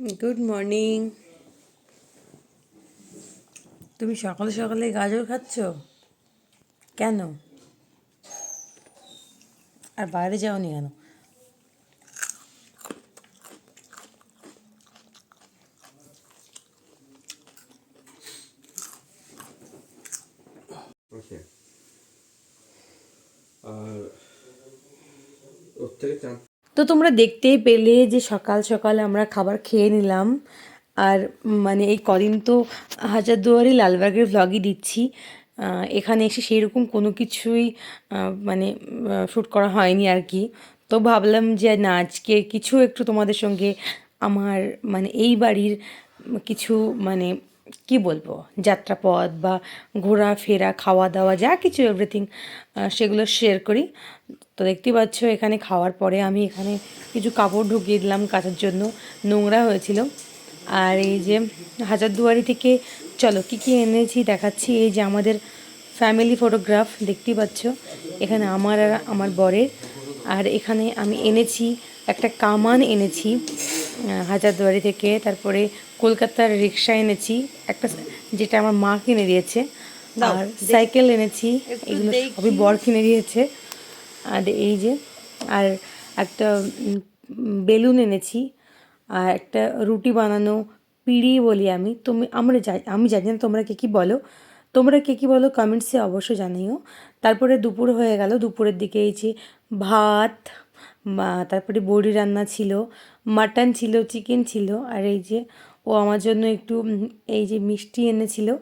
Good morning তুমি সকালে সকালে গাজর খাচ্ছ? কেন? আর বাইরে যাওনি কেন? আর ওর থেকে চান তো তোমরা দেখতেই পেলে যে সকাল সকাল আমরা খাবার খেয়ে নিলাম। আর মানে এই কদিন তো হাজারদুয়ারি লালবাগের ভ্লগই দিচ্ছি। এখানে এসে সেরকম কোনো কিছুই মানে শ্যুট করা হয়নি আর কি। তো ভাবলাম যে না, আজকে কিছু একটু তোমাদের সঙ্গে আমার মানে এই বাড়ির কিছু মানে কি বলব, যাত্রাপথ বা ঘোরাফেরা খাওয়া দাওয়া যা কিছু এভরিথিং সেগুলো শেয়ার করি। তো দেখতেই পাচ্ছ, এখানে খাওয়ার পরে আমি এখানে কিছু কাপড় ঢুকিয়ে দিলাম কাচার জন্য, নোংরা হয়েছিল। আর এই যে হাজারদুয়ারি থেকে, চলো কী কী এনেছি দেখাচ্ছি। এই যে আমাদের ফ্যামিলি ফটোগ্রাফ দেখতেই পাচ্ছ, এখানে আমার আর আমার বরের। আর এখানে আমি এনেছি, একটা কামান এনেছি। হাজারদুয়ারি থেকে তারপরে কলকাতার রিক্সা এনেছি। একটা যেটা আমার মা কিনে দিয়েছে। আর সাইকেল এনেছি। এগুলো সবই বর কিনে দিয়েছে। আর এই যে আর একটা বেলুন এনেছি। আর একটা রুটি বানানো পিড়ি বলি আমি। তুমি আমরা যাই আমি জানি না তোমরা কে কী বলো। তোমরা কে কী বলো কমেন্টসে অবশ্যই জানিও। তারপরে দুপুর হয়ে গেল। দুপুরের দিকে এই যে ভাত বা- তারপরে বড়ি রান্না ছিল, মাটন ছিল, চিকেন ছিল, আর এই যে ও আমার জন্য একটু এই যে মিষ্টি এনেছিল।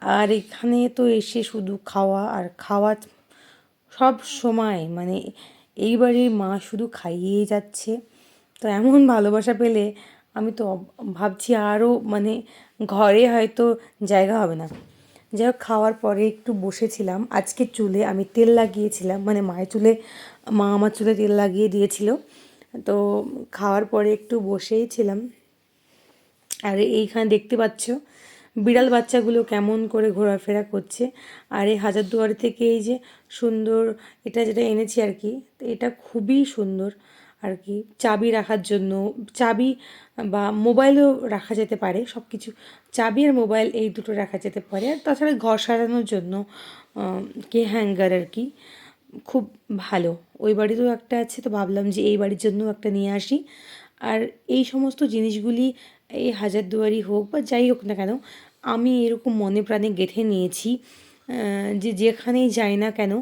আর এখানে তো এসে শুধু খাওয়া আর খাওয়া সব সময় মানে এইবারে মা শুধু খাইয়েই যাচ্ছে। তো এমন ভালোবাসা পেলে আমি তো ভাবছি আরও মানে ঘরে হয়তো জায়গা হবে না। যাই হোক, খাওয়ার পরে একটু বসেছিলাম। আজকে চুলে আমি তেল লাগিয়েছিলাম মানে মায়ের চুলে, মা আমার চুলে তেল লাগিয়ে দিয়েছিল। তো খাওয়ার পরে একটু বসেই ছিলাম। আর এইখানে দেখতে পাচ্ছ, বিড়াল বাচ্চাগুলো কেমন করে ঘোরাফেরা করছে। আর এই হাজারদুয়ারি থেকে এই যে সুন্দর, এটা যেটা এনেছি আর কি, এটা খুবই সুন্দর। আর কি, চাবি রাখার জন্য, চাবি বা মোবাইলও রাখা যেতে পারে সব কিছু চাবি আর মোবাইল এই দুটো রাখা যেতে পারে। আর তাছাড়া ঘর সাজানোর জন্য কি হ্যাঙ্গার আর কি, খুব ভালো। ওই বাড়িতেও একটা আছে, তো ভাবলাম যে এই বাড়ির জন্য একটা নিয়ে আসি। আর এই সমস্ত জিনিসগুলি এই হাজারদুয়ারি হোক বা যাই হোক না কেন, আমি এরকম মনে প্রাণে গেঁথে নিয়েছি যে যেখানেই যাই না কেন,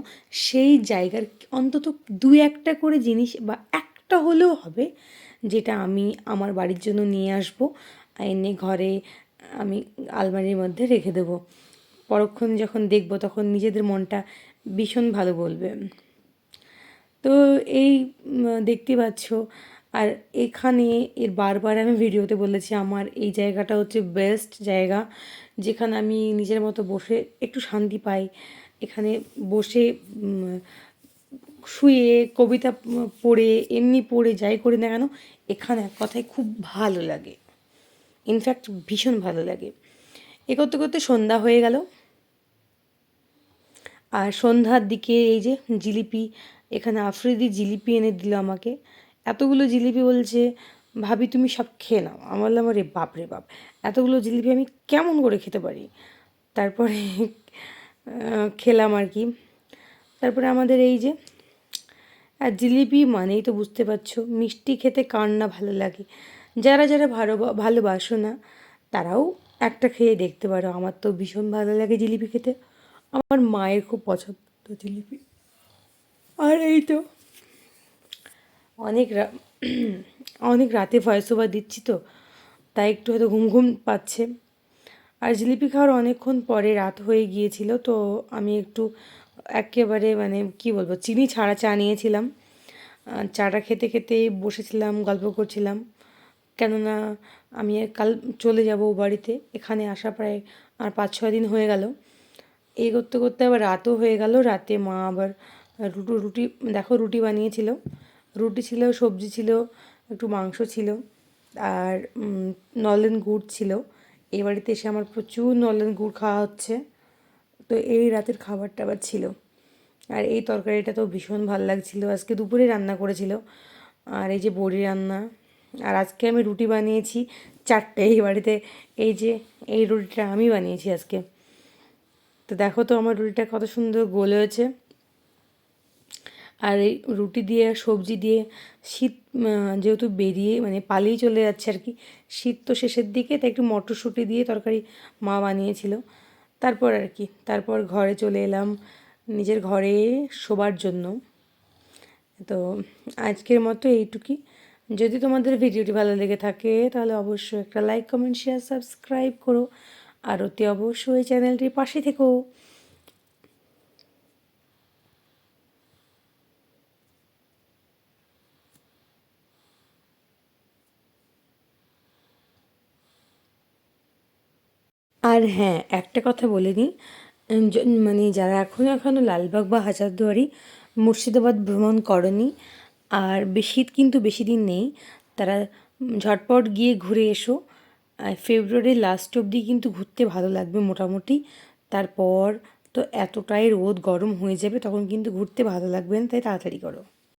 সেই জায়গার অন্তত দু একটা করে জিনিস বা একটা হলেও হবে, যেটা আমি আমার বাড়ির জন্য নিয়ে আসব। এনে ঘরে আমি আলমারির মধ্যে রেখে দেবো। পরক্ষণ যখন দেখব তখন নিজেদের মনটা ভীষণ ভালো বলবে। তো এই দেখতে পাচ্ছ। আর এখানে এর বারবার আমি ভিডিওতে বলেছি, আমার এই জায়গাটা হচ্ছে বেস্ট জায়গা। যেখানে আমি নিজের মতো বসে একটু শান্তি পাই। এখানে বসে শুয়ে, কবিতা পড়ে, এমনি পড়ে, যাই করি না কেন, এখানে এক কথায় খুব ভালো লাগে। ইনফ্যাক্ট ভীষণ ভালো লাগে। এ করতে করতে সন্ধ্যা হয়ে গেল। আর সন্ধ্যার দিকে এই যে জিলিপি, এখানে আফ্রিদি জিলিপি এনে দিল আমাকে। এতগুলো জিলিপি বলছে, ভাবি, তুমি সব খেয়ে নাও। আমার বললাম রে বাপ রে বাপ, এতগুলো জিলিপি আমি কেমন করে খেতে পারি? তারপরে খেলাম আর কি। তারপরে আমাদের এই যে আর জিলিপি মানেই তো বুঝতে পারছ, মিষ্টি খেতে কার না ভালো লাগে। যারা যারা ভালো ভালোবাসো না, তারাও একটা খেয়ে দেখতে পারো। আমার তো ভীষণ ভালো লাগে জিলিপি খেতে। আমার মায়ের খুব পছন্দ জিলিপি। আর এই তো অনেক অনেক রাতে ভয়েস ওভার দিচ্ছি তো, তাই একটু হয়তো ঘুম ঘুম পাচ্ছে। আর জিলিপি খাওয়ার অনেকক্ষণ পরে রাত হয়ে গিয়েছিল, তো আমি একটু একেবারে মানে কি বলব, চিনি ছাড়া চা নিয়েছিলাম। চাটা খেতে খেতে বসেছিলাম, গল্প করছিলাম। কেননা আমি কাল চলে যাব ও বাড়িতে, এখানে আসা প্রায় আর পাঁচ, ছয় দিন হয়ে গেল। এই করতে করতে আবার রাতও হয়ে গেল, রাতে মা আবার রুটি রুটি, দেখো রুটি বানিয়েছিল। রুটি ছিল, সবজি ছিল, একটু মাংস ছিল আর নলেন গুড় ছিল। এই বাড়িতে এসে আমার প্রচুর নলেন গুড় খাওয়া হচ্ছে। তো এই রাতের খাবারটা আবার ছিল। আর এই তরকারিটা তো ভীষণ ভালো লাগছিল। আজকে দুপুরে রান্না করেছিল। আর এই যে বড়ি রান্না। আর আজকে আমি রুটি বানিয়েছি চারটে এই বাড়িতে। এই যে, এই রুটিটা আমি বানিয়েছি আজকে। তো দেখো তো আমার রুটিটা কত সুন্দর গোল হয়েছে। আর এই রুটি দিয়ে, সবজি দিয়ে শীত যেহেতু বেরিয়ে মানে পালিয়ে চলে যাচ্ছে আর কি, শীত তো শেষের দিকে, তাই একটু মটরশুঁটি দিয়ে তরকারি মা বানিয়েছিল। তারপর আর কি, তারপর ঘরে চলে এলাম নিজের ঘরে শোবার জন্য। তো আজকের মতো এইটুকুই। যদি তোমাদের ভিডিওটি ভালো লেগে থাকে, তাহলে অবশ্যই একটা লাইক কমেন্ট শেয়ার সাবস্ক্রাইব করো। আর অতি অবশ্যই চ্যানেলটির পাশে থেকো। আর হ্যাঁ একটা কথা বলে নিই। মানে যারা এখনও এখনও লালবাগ বা হাজারদুয়ারি মুর্শিদাবাদ ভ্রমণ করেনি, আর বেশি, কিন্তু বেশি দিন নেই, তারা ঝটপট গিয়ে ঘুরে এসো। ফেব্রুয়ারির লাস্ট অবধি কিন্তু ঘুরতে ভালো লাগবে মোটামুটি। তারপর তো এতটাই রোদ গরম হয়ে যাবে, তখন কিন্তু ঘুরতে ভালো লাগবে না, তাই তাড়াতাড়ি করো।